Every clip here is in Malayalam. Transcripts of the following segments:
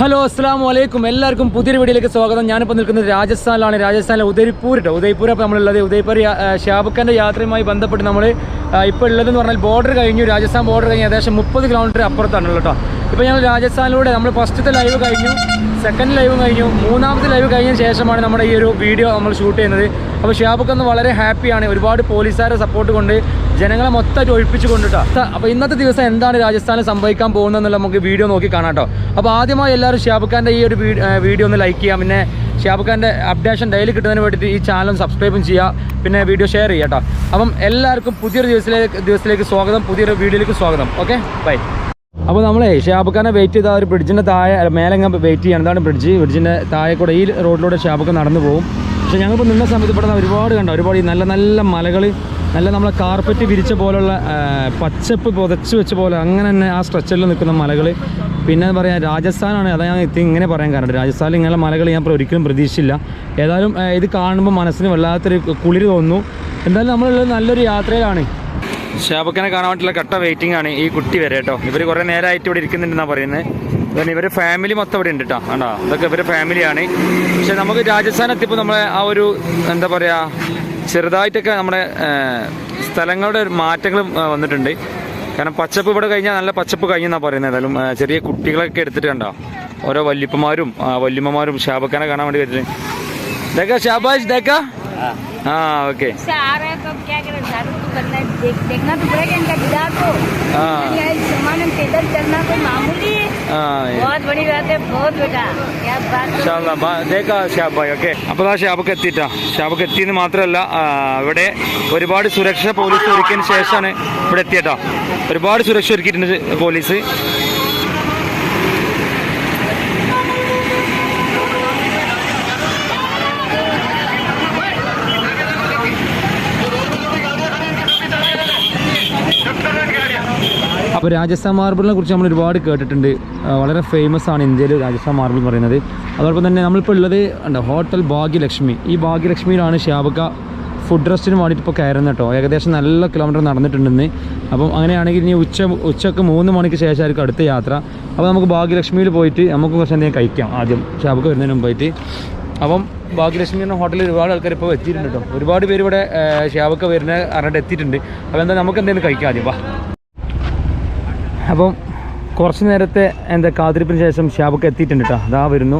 ഹലോ അസ്സാം വലൈക്കും എല്ലാവർക്കും പുതിയൊരു വീഡിയോയിലേക്ക് സ്വാഗതം. ഞാനിപ്പോൾ നിൽക്കുന്നത് രാജസ്ഥാനിലാണ്. രാജസ്ഥാനിലെ ഉദയ്പൂർ കേട്ടോ. ഉദയ്പൂർ അപ്പോൾ നമ്മളുള്ളത്. ഉദയ്പൂർ ഷാബുഖാന്റെ യാത്രയുമായി ബന്ധപ്പെട്ട് നമ്മൾ ഇപ്പോൾ ഉള്ളതെന്ന് പറഞ്ഞാൽ ബോർഡർ കഴിഞ്ഞു. രാജസ്ഥാൻ ബോർഡർ കഴിഞ്ഞ് ഏകദേശം മുപ്പത് കിലോമീറ്റർ അപ്പുറത്താണല്ലോ കേട്ടോ. ഇപ്പോൾ ഞങ്ങൾ രാജസ്ഥാനിലൂടെ നമ്മൾ ഫസ്റ്റത്തെ ലൈവ് കഴിഞ്ഞു. സെക്കൻഡ് ലൈവ് കഴിഞ്ഞു. മൂന്നാമത്തെ ലൈവ് കഴിഞ്ഞ ശേഷമാണ് നമ്മുടെ ഈ ഒരു വീഡിയോ നമ്മൾ ഷൂട്ട് ചെയ്യുന്നത്. അപ്പോൾ ഷാബുഖ് വളരെ ഹാപ്പിയാണ് ഒരുപാട് പോലീസുകാരുടെ സപ്പോർട്ട് കൊണ്ട് ജനങ്ങളെ മൊത്തമായിട്ട് ഒഴിപ്പിച്ചു കൊണ്ടിട്ടോ. അപ്പോൾ ഇന്നത്തെ ദിവസം എന്താണ് രാജസ്ഥാനിൽ സംഭവിക്കാൻ പോകുന്നതെന്നുള്ള നമുക്ക് വീഡിയോ നോക്കി കാണാം കേട്ടോ അപ്പോൾ ആദ്യമായി എല്ലാവരും ഷാബുഖാന്റെ ഈ ഒരു വീഡിയോ ഒന്ന് ലൈക്ക് ചെയ്യാം. പിന്നെ ഷാബുഖാന്റെ അപ്ഡേഷൻ ഡെയിലി കിട്ടുന്നതിന് വേണ്ടിയിട്ട് ഈ ചാനൽ സബ്സ്ക്രൈബും ചെയ്യുക പിന്നെ വീഡിയോ ഷെയർ ചെയ്യുക കേട്ടോ അപ്പം എല്ലാവർക്കും പുതിയൊരു ദിവസത്തിലേക്ക് ദിവസത്തിലേക്ക് സ്വാഗതം. പുതിയൊരു വീഡിയോയിലേക്ക് സ്വാഗതം. ഓക്കെ ബൈ അപ്പോൾ നമ്മളെ ഷാബുഖാനെ വെയിറ്റ് ചെയ്ത ആ ഒരു ബ്രിഡ്ജിന്റെ താഴെ മേലെങ്ങ വെയിറ്റ് ചെയ്യണം. എന്താണ് ബ്രിഡ്ജ് ബ്രിഡ്ജിന്റെ താഴെ കൂടെ ഈ റോഡിലൂടെ ഷാബുഖാൻ നടന്നു പോകും. പക്ഷേ ഞങ്ങളിപ്പോൾ നിന്ന സമയത്ത് ഇവിടെ ഒരുപാട് കണ്ടോ? ഒരുപാട് നല്ല നല്ല മലകൾ നല്ല നമ്മളെ കാർപ്പറ്റ് വിരിച്ച പോലുള്ള പച്ചപ്പ് പുതച്ച് വെച്ച പോലെ അങ്ങനെ തന്നെ ആ സ്ട്രെച്ചറിൽ നിൽക്കുന്ന മലകൾ പിന്നെ പറയാം രാജസ്ഥാനാണ്. അതാ ഞാൻ ഇങ്ങനെ പറയാൻ കാരണം. രാജസ്ഥാനിൽ ഇങ്ങനെ മലകൾ ഞാൻ ഒരിക്കലും പ്രതീക്ഷിച്ചില്ല. ഏതായാലും ഇത് കാണുമ്പോൾ മനസ്സിന് വല്ലാത്തൊരു കുളിര് തോന്നുന്നു. എന്തായാലും നമ്മളുള്ളത് നല്ലൊരു യാത്രയിലാണ്. ഷാബക്കനെ കാണാൻ വേണ്ടിയുള്ള കട്ട വെയിറ്റിംഗ് ആണ് ഈ കുട്ടി വരെ കേട്ടോ. ഇവർ കുറേ നേരമായിട്ട് ഇവിടെ ഇരിക്കുന്നുണ്ടെന്നാണ് പറയുന്നത് പിന്നെ ഇവരുടെ ഫാമിലി മൊത്തം ഇവിടെ ഉണ്ട് കേട്ടോ കണ്ടോ? ഇതൊക്കെ ഇവരുടെ ഫാമിലിയാണ് പക്ഷെ നമുക്ക് രാജസ്ഥാൻ എത്തിയപ്പോൾ നമ്മളെ ആ ഒരു എന്താ പറയുക ചെറുതായിട്ടൊക്കെ നമ്മുടെ സ്ഥലങ്ങളുടെ മാറ്റങ്ങൾ വന്നിട്ടുണ്ട്. കാരണം പച്ചപ്പ് ഇവിടെ കഴിഞ്ഞാൽ നല്ല പച്ചപ്പ് കഴിഞ്ഞെന്നാണ് പറയുന്നത്. ഏതായാലും ചെറിയ കുട്ടികളൊക്കെ എടുത്തിട്ട് കണ്ടോ? ഓരോ വല്യപ്പന്മാരും വല്യമ്മമാരും ഷാബക്കാനെ കാണാൻ വേണ്ടി വരുന്നത് ദേക്ക ഷാബാജ് ദേക്ക ആ ഓക്കെ. ആ. बहुत बड़ी बात है बहुत बेटा क्या बात है? ഇൻഷാല്ലാ. ബാ- ദേക്കാ ഷാബായ് ഓക്കെ അപ്പോൾ ആ ഷാബൊക്കെ എത്തിയിട്ടാ ഷാബൊക്കെ എത്തിയെന്ന് മാത്രമല്ല ആ, ഇവിടെ ഒരുപാട് സുരക്ഷ പോലീസ് ഒരുക്കിയതിന് ശേഷമാണ് ഇവിടെ എത്തിയട്ടോ ഒരുപാട് സുരക്ഷ ഒരുക്കിയിട്ടുണ്ട് പോലീസ് അപ്പോൾ രാജസ്ഥാൻ മാർബിളിനെ കുറിച്ച് നമ്മൾ ഒരുപാട് കേട്ടിട്ടുണ്ട്. വളരെ ഫേമസ് ആണ് ഇന്ത്യയിൽ രാജസ്ഥാൻ മാർബിൾ എന്ന് പറയുന്നത്. അതോടൊപ്പം തന്നെ നമ്മളിപ്പോൾ ഉള്ളത് ഉണ്ട് ഹോട്ടൽ ഭാഗ്യലക്ഷ്മി. ഈ ഭാഗ്യലക്ഷ്മിയിലാണ് ഷാബക്ക ഫുഡ് റെസ്റ്റിന് വേണ്ടിയിട്ട് ഇപ്പോൾ കയറുന്നത് കേട്ടോ. ഏകദേശം നല്ല കിലോമീറ്റർ നടന്നിട്ടുണ്ടെന്ന്. അപ്പം അങ്ങനെയാണെങ്കിൽ ഇനി ഉച്ച ഉച്ചയ്ക്ക് മൂന്ന് മണിക്ക് ശേഷമായിരിക്കും അടുത്ത യാത്ര. അപ്പോൾ നമുക്ക് ഭാഗ്യലക്ഷ്മിയിൽ പോയിട്ട് നമുക്ക് കുറച്ച് എന്തെങ്കിലും കഴിക്കാം ആദ്യം. ഷാബക്ക വരുന്നതിന് മുമ്പായിട്ട്. അപ്പം ഭാഗ്യലക്ഷ്മി എന്ന ഹോട്ടലിൽ ഒരുപാട് ആൾക്കാർ ഇപ്പോൾ എത്തിയിട്ടുണ്ട് കേട്ടോ. ഒരുപാട് പേര് ഇവിടെ ഷാബക്ക വരുന്ന അറിഞ്ഞിട്ട് എത്തിയിട്ടുണ്ട്. അപ്പോൾ എന്താ നമുക്ക് എന്തെങ്കിലും കഴിക്കാം ആദ്യം. വാ. അപ്പം കുറച്ച് നേരത്തെ എന്താ കാത്തിരിപ്പിന് ശേഷം ഷാബൊക്കെ എത്തിയിട്ടുണ്ട് കേട്ടോ അതാ വരുന്നു.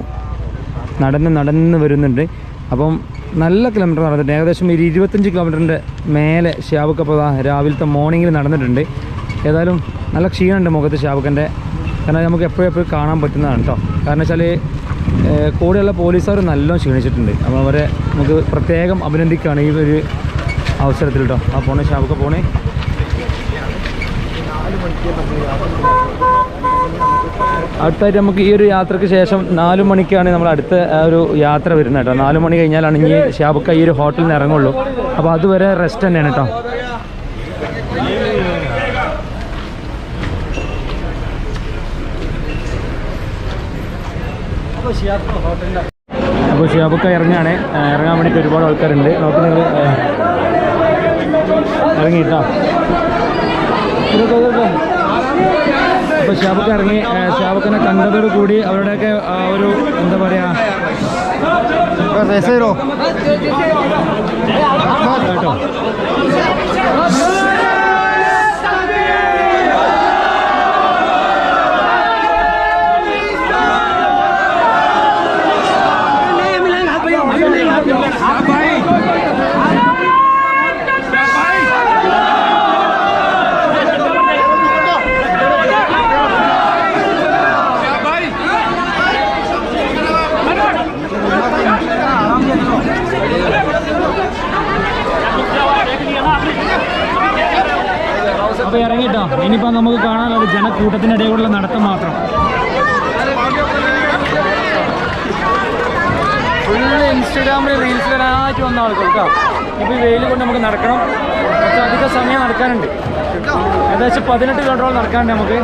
നടന്ന് നടന്ന് വരുന്നുണ്ട്. അപ്പം നല്ല കിലോമീറ്റർ നടന്നിട്ടുണ്ട്. ഏകദേശം ഒരു ഇരുപത്തഞ്ച് കിലോമീറ്ററിന്റെ മേലെ ഷാബൊക്കെ അപ്പോൾ രാവിലത്തെ മോർണിംഗിൽ നടന്നിട്ടുണ്ട്. ഏതായാലും നല്ല ക്ഷീണമുണ്ട് മുഖത്ത് ഷാബക്കന്റെ. കാരണം നമുക്ക് എപ്പോഴും എപ്പോഴും കാണാൻ പറ്റുന്നതാണ് കേട്ടോ കാരണം വെച്ചാൽ കൂടെയുള്ള പോലീസുകാർ നല്ലോണം ക്ഷീണിച്ചിട്ടുണ്ട്. അപ്പോൾ അവരെ നമുക്ക് പ്രത്യേകം അഭിനന്ദിക്കുകയാണ് ഈ ഒരു അവസരത്തിൽ കേട്ടോ ആ പോണേ ഷാബൊക്കെ പോണേ അടുത്തായിട്ട് നമുക്ക് ഈ ഒരു യാത്രയ്ക്ക് ശേഷം നാലു മണിക്കാണ് നമ്മൾ അടുത്ത ഒരു യാത്ര വരുന്നത് കേട്ടോ. നാലു മണി കഴിഞ്ഞാലാണ് ഇനി ഷാബുക്ക ഈ ഒരു ഹോട്ടലിൽ നിന്ന് ഇറങ്ങുള്ളൂ. അപ്പോൾ അതുവരെ റെസ്റ്റ് തന്നെയാണ് കേട്ടോ. അപ്പോൾ ഷിയാബുക്ക ഇറങ്ങാണ് ഇറങ്ങാൻ വേണ്ടിയിട്ട് ഒരുപാട് ആൾക്കാരുണ്ട്. നോക്കി നിങ്ങൾ ഇറങ്ങിയിട്ടാ അപ്പോൾ ഷാബുക്ക ഇറങ്ങി ഷാബുക്കനെ കണ്ടതോട് കൂടി അവരുടെയൊക്കെ ഒരു എന്താ പറയുക കേട്ടോ അപ്പോൾ ഇറങ്ങിട്ടോ ഇനിയിപ്പോൾ നമുക്ക് കാണാനുള്ളത് ജനക്കൂട്ടത്തിനിടയിലുള്ള നടത്തം മാത്രം. ഇൻസ്റ്റാഗ്രാമിൽ റീൽസ് വരാനായിട്ട് വന്ന ആൾക്കാർ കേട്ടോ ഇപ്പോൾ ഈ വെയിൽ കൊണ്ട് നമുക്ക് നടക്കണം. കുറച്ച് അധിക സമയം നടക്കാനുണ്ട്. ഏകദേശം പതിനെട്ട് കിലോമീറ്ററോളം നടക്കാനുണ്ട് നമുക്ക്.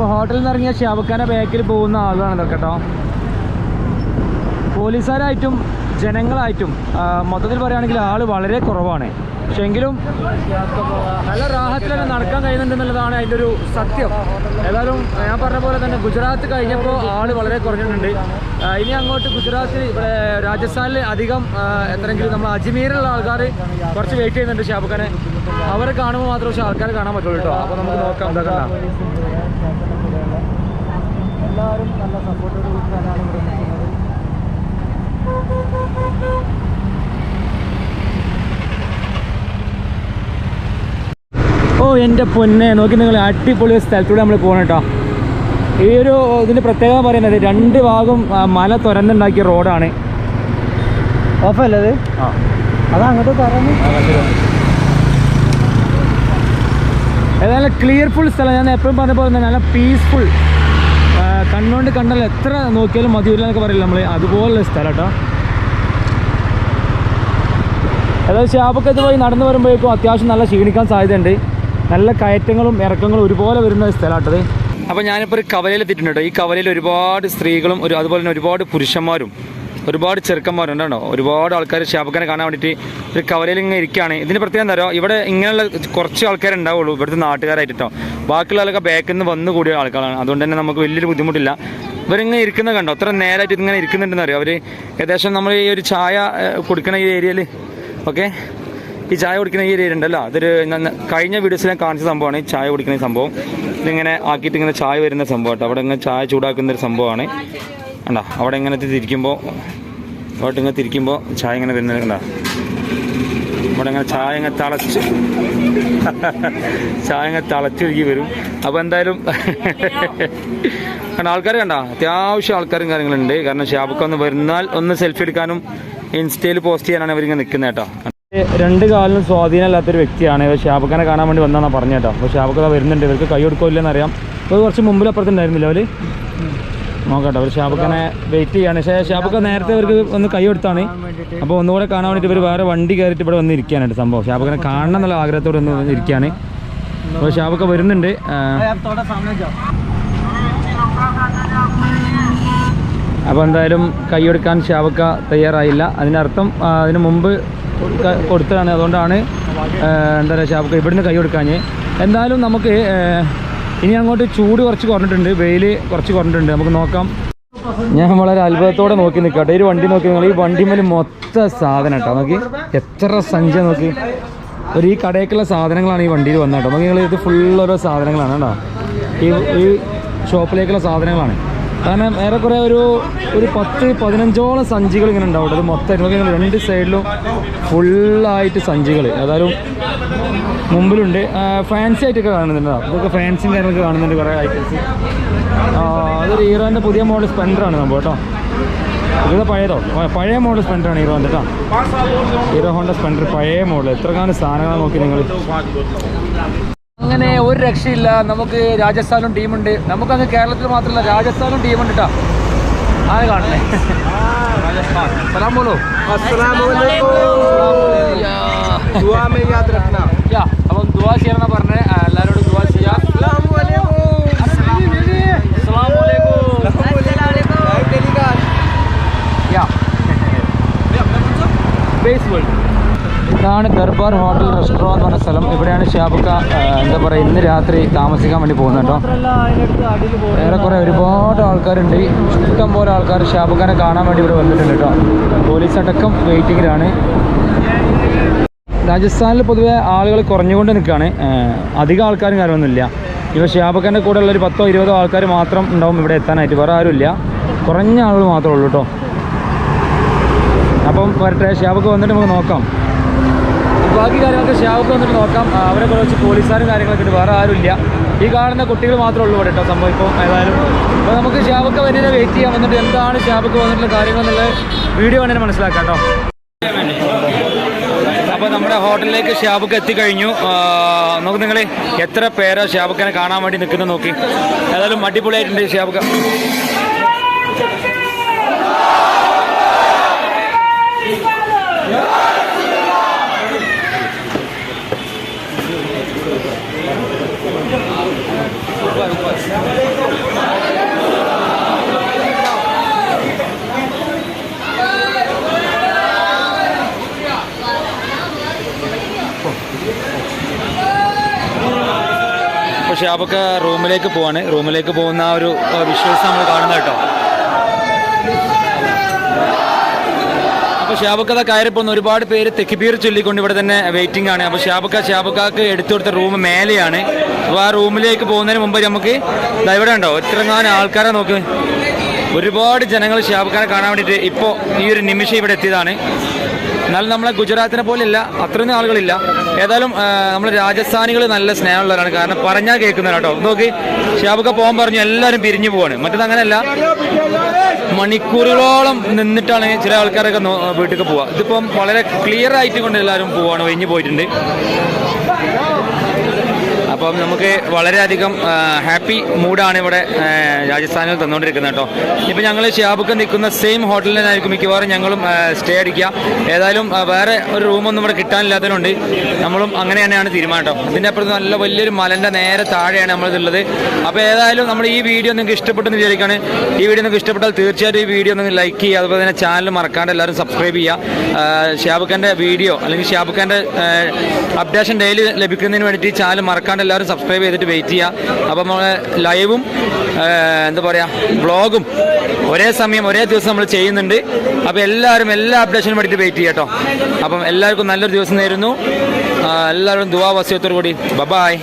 അപ്പോൾ ഹോട്ടലിൽ നിന്ന് ഇറങ്ങിയ ഷാബക്കാന്റെ ബാക്കിൽ പോകുന്ന ആളാണ് ഇതൊക്കെ കേട്ടോ. പോലീസുകാരായിട്ടും ജനങ്ങളായിട്ടും മൊത്തത്തിൽ പറയുകയാണെങ്കിൽ ആൾ വളരെ കുറവാണ്. പക്ഷെ എങ്കിലും നല്ല റാഹത്തിൽ തന്നെ നടക്കാൻ കഴിയുന്നുണ്ടെന്നുള്ളതാണ് അതിന്റെ ഒരു സത്യം. ഏതായാലും ഞാൻ പറഞ്ഞ പോലെ തന്നെ ഗുജറാത്ത് കഴിഞ്ഞപ്പോൾ ആൾ വളരെ കുറഞ്ഞിട്ടുണ്ട്. ഇനി അങ്ങോട്ട് ഗുജറാത്തിൽ ഇവിടെ രാജസ്ഥാനിൽ അധികം എത്രയെങ്കിലും നമ്മൾ അജ്മീറിലുള്ള ആൾക്കാർ കുറച്ച് വെയിറ്റ് ചെയ്യുന്നുണ്ട് ഷാബുഖാനെ. അവരെ കാണുമ്പോൾ മാത്രം പക്ഷെ ആൾക്കാരെ കാണാൻ പറ്റുള്ളൂ കേട്ടോ. അപ്പോൾ നമുക്ക് നോക്കാം എന്താ കാണാം എല്ലാവരും നല്ല സപ്പോർട്ടോട് ഓ എന്റെ പൊന്നെ നോക്കി നിങ്ങൾ അടിപൊളി സ്ഥലത്തൂടെ നമ്മൾ പോകണം കേട്ടോ ഈ ഒരു ഇതിന്റെ പ്രത്യേകത പറയുന്നത് രണ്ട് ഭാഗം മല തുരന്നുണ്ടാക്കിയ റോഡാണ് ഓഫല്ലേ അത്? ആ. അത് അങ്ങോട്ട് പറഞ്ഞു ഏതായാലും ക്ലിയർഫുൾ സ്ഥലം. ഞാൻ എപ്പോഴും പറഞ്ഞ പോലെ തന്നെ നല്ല പീസ്ഫുൾ കണ്ണുകൊണ്ട് കണ്ടാൽ എത്ര നോക്കിയാലും മതിയില്ല എന്നൊക്കെ പറയില്ല നമ്മൾ അതുപോലുള്ള സ്ഥലം കേട്ടോ അതായത് ഷാപ്പൊക്കെ പോയി നടന്നു വരുമ്പോഴേക്കും അത്യാവശ്യം നല്ല ക്ഷീണിക്കാൻ സാധ്യതയുണ്ട്. നല്ല കയറ്റങ്ങളും ഇറക്കങ്ങളും ഒരുപോലെ വരുന്ന സ്ഥലമാട്ടത് അപ്പോൾ ഞാനിപ്പോൾ ഒരു കവലയിൽ എത്തിയിട്ടുണ്ട് കേട്ടോ ഈ കവലയിൽ ഒരുപാട് സ്ത്രീകളും ഒരു അതുപോലെ തന്നെ ഒരുപാട് പുരുഷന്മാരും ഒരുപാട് ചെറുക്കന്മാരുണ്ടോ ഒരുപാട് ആൾക്കാർ ഷാബക്കനെ കാണാൻ വേണ്ടിയിട്ട് ഒരു കവലയിൽ ഇങ്ങനെ ഇരിക്കുകയാണ്. ഇതിന് പ്രത്യേകം എന്താ ഇവിടെ ഇങ്ങനെയുള്ള കുറച്ച് ആൾക്കാരെ ഉണ്ടാവുള്ളൂ ഇവിടുത്തെ നാട്ടുകാരായിട്ടോ. ബാക്കിയുള്ള ആളൊക്കെ ബാക്കിൽ നിന്ന് വന്നു കൂടിയ ആൾക്കാരാണ്. അതുകൊണ്ട് തന്നെ നമുക്ക് വലിയൊരു ബുദ്ധിമുട്ടില്ല. ഇവരിങ്ങനെ ഇരിക്കുന്നത് കണ്ടോ? അത്ര നേരായിട്ട് ഇങ്ങനെ ഇരിക്കുന്നുണ്ടെന്ന് അറിയാം? അവർ ഏകദേശം നമ്മൾ ഈ ഒരു ചായ കൊടുക്കുന്ന ഈ ഏരിയയിൽ ഓക്കെ? ഈ ചായ കുടിക്കുന്ന ഈ ഏരിയ ഉണ്ടല്ലോ അതൊരു കഴിഞ്ഞ വീഡിയോസിൽ ഞാൻ കാണിച്ച സംഭവമാണ് ഈ ചായ കുടിക്കുന്ന സംഭവം. ഇതിങ്ങനെ ആക്കിയിട്ട് ഇങ്ങനെ ചായ വരുന്ന സംഭവം കേട്ടോ. അവിടെ ഇങ്ങനെ ചായ ചൂടാക്കുന്ന ഒരു സംഭവമാണ്. കണ്ടോ? അവിടെ ഇങ്ങനെ തിരിക്കുമ്പോൾ അവിടെ ഇങ്ങനെ തിരിക്കുമ്പോൾ ചായ ഇങ്ങനെ വരുന്നുണ്ടോ ഇവിടെ ഇങ്ങനെ ചായ ഇങ്ങനെ തിളച്ച് ചായ ഇങ്ങനെ തിളച്ചൊരുക്കി വരും. അപ്പോൾ എന്തായാലും കണ്ട ആൾക്കാർ കണ്ട? അത്യാവശ്യം ആൾക്കാരും കാര്യങ്ങളുണ്ട്. കാരണം ഷാബൊക്കെ ഒന്ന് വരുന്നാൽ ഒന്ന് സെൽഫി എടുക്കാനും ഇൻസ്റ്റയിൽ പോസ്റ്റ് ചെയ്യാനാണ് അവരിങ്ങനെ നിൽക്കുന്നത് കേട്ടോ. രണ്ട് കാലിനും സ്വാധീനമില്ലാത്തൊരു വ്യക്തിയാണ്. ഇവർ ഷാബക്കനെ കാണാൻ വേണ്ടി വന്നാന്നാ പറഞ്ഞു കേട്ടോ. അപ്പോൾ ഷാബുഖ വരുന്നുണ്ട്. ഇവർക്ക് കൈ കൊടുക്കില്ലെന്നറിയാം അപ്പോൾ കുറച്ച് മുമ്പിൽ അപ്പുറത്തുണ്ടായിരുന്നില്ല അവർ നോക്കട്ടെ ഒരു ഷാബക്കനെ വെയിറ്റ് ചെയ്യാണ്. പക്ഷേ ഷാബക്ക നേരത്തെ ഇവർക്ക് ഒന്ന് കൈ കൊടുത്താണ്. അപ്പോൾ ഒന്നുകൂടെ കാണാൻ വേണ്ടിയിട്ട് ഇവർ വേറെ വണ്ടി കയറിയിട്ട് ഇവിടെ വന്ന് ഇരിക്കാനായിട്ട് സംഭവം. ഷാബക്കനെ കാണണം എന്നുള്ള ആഗ്രഹത്തോടെ ഒന്ന് ഇരിക്കുകയാണ്. അപ്പോൾ ഷാബക്ക വരുന്നുണ്ട്. അപ്പോൾ എന്തായാലും കൈ കൊടുക്കാൻ ഷാബക്ക തയ്യാറായില്ല. അതിനർത്ഥം അതിന് മുമ്പ് കൊടുത്തതാണ്. അതുകൊണ്ടാണ് എന്താ പറയുക ഷാബക്ക ഇവിടുന്ന് കൈ കൊടുക്കാഞ്ഞ്. എന്തായാലും നമുക്ക് ഇനി അങ്ങോട്ട് ചൂട് കുറച്ച് കുറഞ്ഞിട്ടുണ്ട് വെയിൽ കുറച്ച് കുറഞ്ഞിട്ടുണ്ട്. നമുക്ക് നോക്കാം. ഞാൻ വളരെ അത്ഭുതത്തോടെ നോക്കി നിൽക്കട്ടെ ഒരു വണ്ടി നോക്കി നിങ്ങൾ ഈ വണ്ടിമേൽ മൊത്ത സാധനം കേട്ടോ. നോക്കി എത്ര സഞ്ച നോക്കി. ഒരു ഈ കടയൊക്കെയുള്ള സാധനങ്ങളാണ് ഈ വണ്ടിയിൽ വന്നത് നോക്കി നിങ്ങൾ ഇത് ഫുൾ ഓരോ സാധനങ്ങളാണ് കേട്ടോ. ഈ ഈ ഷോപ്പിലേക്കുള്ള സാധനങ്ങളാണ്. കാരണം ഏറെക്കുറെ ഒരു ഒരു പത്ത് പതിനഞ്ചോളം സഞ്ചികൾ ഇങ്ങനെ ഉണ്ടാവും. അത് മൊത്തം രണ്ട് സൈഡിലും ഫുള്ളായിട്ട് സഞ്ചികൾ. ഏതായാലും മുമ്പിലുണ്ട്. ഫാൻസി ആയിട്ടൊക്കെ കാണുന്നുണ്ട്. ഇതൊക്കെ ഫാൻസിയും കാര്യങ്ങളൊക്കെ കാണുന്നുണ്ട് കുറേ ഐറ്റംസ് അതൊരു ഹീറോന്റെ പുതിയ മോഡൽ സ്പെൻഡറാണ് നമ്മൾ കേട്ടോ. ഇത് പഴയതോ? പഴയ മോഡൽ സ്പെൻഡറാണ് ഹീറോ കേട്ടോ. ഹീറോ ഹോണ്ട സ്പെൻഡർ പഴയ മോഡൽ എത്ര കാലം സാധനങ്ങളാണ് നോക്കി നിങ്ങൾ? അങ്ങനെ ഒരു രക്ഷയില്ല. നമുക്ക് രാജസ്ഥാനും ടീമുണ്ട്. നമുക്കങ്ങ് കേരളത്തിൽ മാത്രമല്ല രാജസ്ഥാനും ടീമുണ്ട് കേട്ടോ ആരെ കാണണേ സലാം ബോലോ അപ്പം ദുവാ ചെയ്യണം പറഞ്ഞേ. ഇതാണ് ദർബാർ ഹോട്ടൽ റെസ്റ്റോറന്റ് എന്ന് പറഞ്ഞ സ്ഥലം. ഇവിടെയാണ് ഷാബുക്ക എന്താ പറയുക ഇന്ന് രാത്രി താമസിക്കാൻ വേണ്ടി പോകുന്നത് കേട്ടോ. ഏറെക്കുറെ ഒരുപാട് ആൾക്കാരുണ്ട്. ഇഷ്ടം പോലെ ആൾക്കാർ ഷാബുഖാനെ കാണാൻ വേണ്ടി ഇവിടെ വന്നിട്ടുണ്ട് കേട്ടോ. പോലീസ് അടക്കം വെയിറ്റിങ്ങിലാണ്. രാജസ്ഥാനിൽ പൊതുവേ ആളുകൾ കുറഞ്ഞുകൊണ്ട് നിൽക്കുകയാണ്. അധികം ആൾക്കാരും കാര്യമൊന്നുമില്ല. ഇപ്പോൾ ഷാബുഖാന്റെ കൂടെ ഉള്ള ഒരു പത്തോ ഇരുപതോ ആൾക്കാർ മാത്രം ഉണ്ടാവും ഇവിടെ എത്താനായിട്ട്. വേറെ ആരുമില്ല. കുറഞ്ഞ ആളുകൾ മാത്രമേ ഉള്ളൂ കേട്ടോ. അപ്പം വരട്ടെ ഷാബുക്ക് വന്നിട്ട് നമുക്ക് നോക്കാം. ബാക്കി കാര്യങ്ങളൊക്കെ ഷാവൊക്കെ വന്നിട്ട് നോക്കാം. അവരെ കുറച്ച് പോലീസുകാരും കാര്യങ്ങളൊക്കെ ഉണ്ട്. വേറെ ആരുമില്ല. ഈ കാണുന്ന കുട്ടികൾ മാത്രമേ ഉള്ളൂ ഇവിടെ കേട്ടോ സംഭവം ഇപ്പോൾ ഏതായാലും. അപ്പോൾ നമുക്ക് ഷാബുക്ക് വരുന്നത് വെയിറ്റ് ചെയ്യാൻ വന്നിട്ട് എന്താണ് ഷാബുക്ക് വന്നിട്ടുള്ള കാര്യങ്ങൾ എന്നുള്ളത് വീഡിയോ വേണമെങ്കിൽ മനസ്സിലാക്കാം കേട്ടോ. അപ്പോൾ നമ്മുടെ ഹോട്ടലിലേക്ക് ഷാബുക്ക് എത്തിക്കഴിഞ്ഞു. നോക്ക് നിങ്ങൾ എത്ര പേരോ ഷാബുക്കിനെ കാണാൻ വേണ്ടി നിൽക്കുന്നത് നോക്കി. ഏതായാലും അടിപൊളിയായിട്ടുണ്ട് ഷാബുക്ക പക്ഷെ അവക്ക് റൂമിലേക്ക് പോവാണ്. റൂമിലേക്ക് പോകുന്ന ഒരു വിശ്വാസം നമ്മൾ കാണുന്നത് കേട്ടോ. അപ്പോൾ ഷാബക്കഥ കയറിപ്പോൾ ഒരുപാട് പേര് തെക്കിപ്പീർ ചൊല്ലിക്കൊണ്ട് ഇവിടെ തന്നെ വെയിറ്റിംഗ് ആണ്. അപ്പോൾ ഷാബക്ക ഷാബക്കാക്ക് എടുത്തു കൊടുത്ത റൂം മേലെയാണ്. അപ്പോൾ ആ റൂമിലേക്ക് പോകുന്നതിന് മുമ്പ് നമുക്ക് ഇവിടെ ഉണ്ടോ? എത്രങ്ങാനും ആൾക്കാരെ നോക്ക്. ഒരുപാട് ജനങ്ങൾ ഷാബക്കാരെ കാണാൻ വേണ്ടിയിട്ട് ഇപ്പോൾ ഈ ഒരു നിമിഷം ഇവിടെ എത്തിയതാണ്. എന്നാലും നമ്മളെ ഗുജറാത്തിനെ പോലെയല്ല അത്രയൊന്നും ആളുകളില്ല. ഏതായാലും നമ്മൾ രാജസ്ഥാനികൾ നല്ല സ്നേഹമുള്ളവരാണ്. കാരണം പറഞ്ഞാൽ കേൾക്കുന്നവരാട്ടോ നോക്കി ഷാബുക്ക പോകാൻ പറഞ്ഞു എല്ലാവരും പിരിഞ്ഞു പോവാണ്. മറ്റത് അങ്ങനെയല്ല. മണിക്കൂറുകളോളം നിന്നിട്ടാണ് ചില ആൾക്കാരൊക്കെ വീട്ടിലേക്ക് പോവുക ഇതിപ്പം വളരെ ക്ലിയർ ആയിട്ട് കൊണ്ട് എല്ലാവരും പോവാണ് ഒഴിഞ്ഞു പോയിട്ടുണ്ട്. അപ്പം നമുക്ക് വളരെയധികം ഹാപ്പി മൂഡാണ് ഇവിടെ രാജസ്ഥാനിൽ തന്നുകൊണ്ടിരിക്കുന്നത് കേട്ടോ. ഇപ്പം ഞങ്ങൾ ഷിയാബുക്ക് നിൽക്കുന്ന സെയിം ഹോട്ടലിൽ തന്നെയായിരിക്കും മിക്കവാറും ഞങ്ങളും സ്റ്റേ അടിക്കുക. ഏതായാലും വേറെ ഒരു റൂമൊന്നും ഇവിടെ കിട്ടാനില്ലാത്തതുകൊണ്ട് നമ്മളും അങ്ങനെ തന്നെയാണ് തീരുമാനം കേട്ടോ. ഇതിന്റെ അപ്പുറത്ത് നല്ല വലിയൊരു മലന്റെ നേരെ താഴെയാണ് നമ്മളിതുള്ളത്. അപ്പോൾ ഏതായാലും നമ്മൾ ഈ വീഡിയോ നിങ്ങൾക്ക് ഇഷ്ടപ്പെട്ടെന്ന് വിചാരിക്കുകയാണ്. ഈ വീഡിയോ നിങ്ങൾക്ക് ഇഷ്ടപ്പെട്ടാൽ തീർച്ചയായിട്ടും ഈ വീഡിയോ ഒന്ന് ലൈക്ക് ചെയ്യുക അതുപോലെ തന്നെ ചാനൽ മറക്കാണ്ട് എല്ലാവരും സബ്സ്ക്രൈബ് ചെയ്യുക. ഷാബുഖാന്റെ വീഡിയോ അല്ലെങ്കിൽ ഷാബുഖാന്റെ അപ്ഡേഷൻ ഡെയിലി ലഭിക്കുന്നതിന് വേണ്ടിയിട്ട് ഈ ചാനൽ മറക്കാണ്ട് എല്ലാവരും സബ്സ്ക്രൈബ് ചെയ്തിട്ട് വെയിറ്റ് ചെയ്യുക അപ്പം നമ്മൾ ലൈവും എന്താ പറയുക വ്ളോഗും ഒരേ സമയം ഒരേ ദിവസം നമ്മൾ ചെയ്യുന്നുണ്ട്. അപ്പോൾ എല്ലാവരും എല്ലാ അപ്ഡേഷനും വേണ്ടിയിട്ട് വെയിറ്റ് ചെയ്യാം കേട്ടോ അപ്പം എല്ലാവർക്കും നല്ലൊരു ദിവസം നേരുന്നു. എല്ലാവരും ദുവാ വസ്യത്തോടു കൂടി ബബായ്